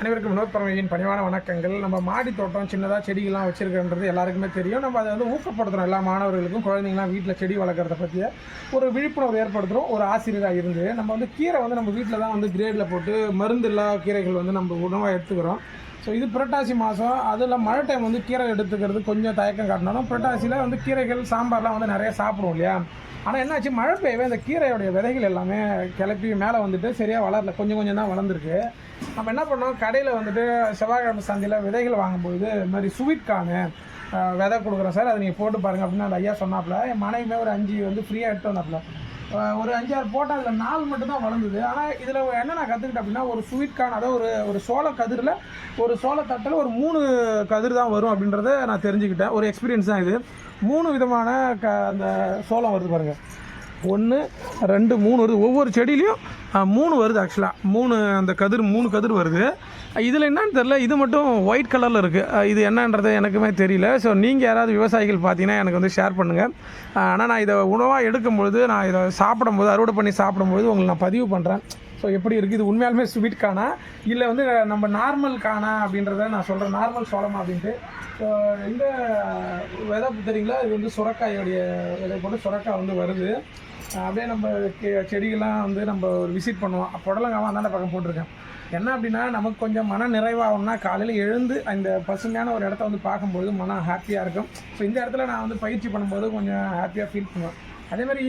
அனைவருக்கும் வினோத் பரமையின் பணிவான வணக்கங்கள். நம்ம மாடி தோட்டம் சின்னதாக செடிகள்லாம் வச்சிருக்கன்றது எல்லாருக்குமே தெரியும். நம்ம அதை வந்து ஊக்கப்படுத்துகிறோம் எல்லா மாணவர்களுக்கும் குழந்தைங்களாம் வீட்டில் செடி வளர்க்குறத பற்றிய ஒரு விழிப்புணர்வு ஏற்படுத்துகிறோம் ஒரு ஆசிரியராக இருந்து. நம்ம வந்து கீரை வந்து நம்ம வீட்டில் தான் வந்து கிரேடில் போட்டு மருந்து இல்லா கீரைகள் வந்து நம்ம உணவாக எடுத்துக்கிறோம். ஸோ இது புரட்டாசி மாதம் அதில் மழை டைம் வந்து கீரை எடுத்துக்கிறது கொஞ்சம் தயக்கம் காட்டினாலும் புரட்டாசியில் வந்து கீரைகள் சாம்பார்லாம் வந்து நிறைய சாப்பிடுவோம் இல்லையா? ஆனால் என்னாச்சு? மழை பெய்யவே இந்த கீரையோடைய விதைகள் எல்லாமே கிளப்பி மேலே வந்துட்டு சரியாக வளரல. கொஞ்சம் கொஞ்சம் தான் வளர்ந்துருக்கு. நம்ம என்ன பண்ணோம்? கடையில் வந்துட்டு செவ்வாய்க்கிழமை சந்தையில் விதைகள் வாங்கும்போது இது மாதிரி ஸ்வீட்கான்னு விதை கொடுக்குறோம். சார் அதை நீங்கள் போட்டு பாருங்கள் அப்படின்னு அந்த ஐயா சொன்னாப்புல. என் மனைவியுமே ஒரு அஞ்சு வந்து ஃப்ரீயாக எடுத்து வந்தாப்புல. ஒரு அஞ்சாறு போட்டால் அதில் நாலு மட்டும்தான் வளர்ந்தது. ஆனால் இதில் என்ன நான் கற்றுக்கிட்டேன் அப்படின்னா ஒரு ஸ்வீட்கான் அதாவது ஒரு ஒரு சோள கதிரில் ஒரு சோளத்தட்டில் ஒரு மூணு கதிர் தான் வரும் அப்படின்றத நான் தெரிஞ்சுக்கிட்டேன். ஒரு எக்ஸ்பீரியன்ஸ் தான் இது. மூணு விதமான க அந்த சோளம் வருது பாருங்கள் ஒன்று ரெண்டு மூணு வருது. ஒவ்வொரு செடியிலையும் மூணு வருது ஆக்சுவலாக மூணு அந்த கதிர் மூணு கதிர் வருது. இதில் என்னன்னு தெரில இது மட்டும் ஒயிட் கலரில் இருக்குது இது என்னன்றது எனக்குமே தெரியல. ஸோ நீங்கள் யாராவது விவசாயிகள் பார்த்தீங்கன்னா எனக்கு வந்து ஷேர் பண்ணுங்கள் ஆனால் நான் இதை உணவாக எடுக்கும்பொழுது நான் இதை சாப்பிடும்போது அறுவடை பண்ணி சாப்பிடும்போது உங்களுக்கு நான் பதிவு பண்ணுறேன் ஸோ எப்படி இருக்குது? இது உண்மையாலுமே ஸ்வீட் காணா? இல்லை வந்து நம்ம நார்மல் காணா அப்படின்றத நான் சொல்கிறேன் நார்மல் சோளமா அப்படின்ட்டு. ஸோ இந்த விதை தெரியுங்களா? இது வந்து சுரக்காயோடைய விதை போட்டு சுரக்காய் வந்து வருது. அப்படியே நம்ம கே செடிகள்லாம் வந்து நம்ம ஒரு விசிட் பண்ணுவோம். புடலங்காவும் அந்தாண்ட பக்கம் போட்டிருக்கேன். என்ன அப்படின்னா நமக்கு கொஞ்சம் மன நிறைவாகும்னா காலையில் எழுந்து அந்த பசுமையான ஒரு இடத்த வந்து பார்க்கும்போது மனம் ஹாப்பியாக இருக்கும். ஸோ இந்த இடத்துல நான் வந்து பயிற்சி பண்ணும்போது கொஞ்சம் ஹாப்பியாக ஃபீல் பண்ணுவேன். அதே மாதிரி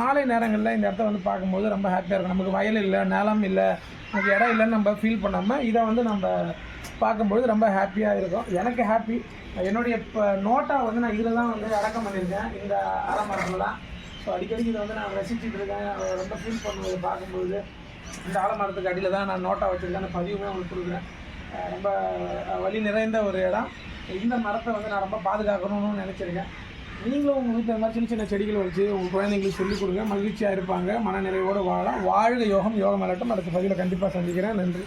மாலை நேரங்களில் இந்த இடத்த வந்து பார்க்கும்போது ரொம்ப ஹாப்பியாக இருக்கும். நமக்கு வயல் இல்லை நிலம் இல்லை நமக்கு இடம் இல்லைன்னு நம்ம ஃபீல் பண்ணாமல் இதை வந்து நம்ம பார்க்கும்போது ரொம்ப ஹாப்பியாக இருக்கும். எனக்கு ஹாப்பி என்னுடைய இப்போ நோட்டா வந்து நான் இதில் தான் வந்து அடக்கம் பண்ணியிருக்கேன். இந்த ஆலமரத்துலலாம் ஸோ அடிக்கடி இதை வந்து நான் ரசிச்சுட்டு இருக்கேன். ரொம்ப ஃபீல் பண்ணுவது பார்க்கும்போது. இந்த ஆலமரத்துக்கு அடியில் தான் நான் நோட்டா வச்சுருக்கேன். பதிவுமே உங்களுக்கு கொடுக்குறேன். ரொம்ப வழி நிறைந்த ஒரு இடம். இந்த மரத்தை வந்து நான் ரொம்ப பாதுகாக்கணும்னு நினச்சிருக்கேன். நீங்களும் உங்கள் வீட்டில் மாதிரி சின்ன சின்ன செடிகள் வச்சு உங்கள் குழந்தைங்களுக்கு சொல்லிக் கொடுங்க. மகிழ்ச்சியாக இருப்பாங்க. மனநிறைவோடு வாழலாம். வாழ்க யோகம். யோகம் விளையாட்டும் அடுத்த பதிவில் கண்டிப்பாக சந்திக்கிறேன். நன்றி.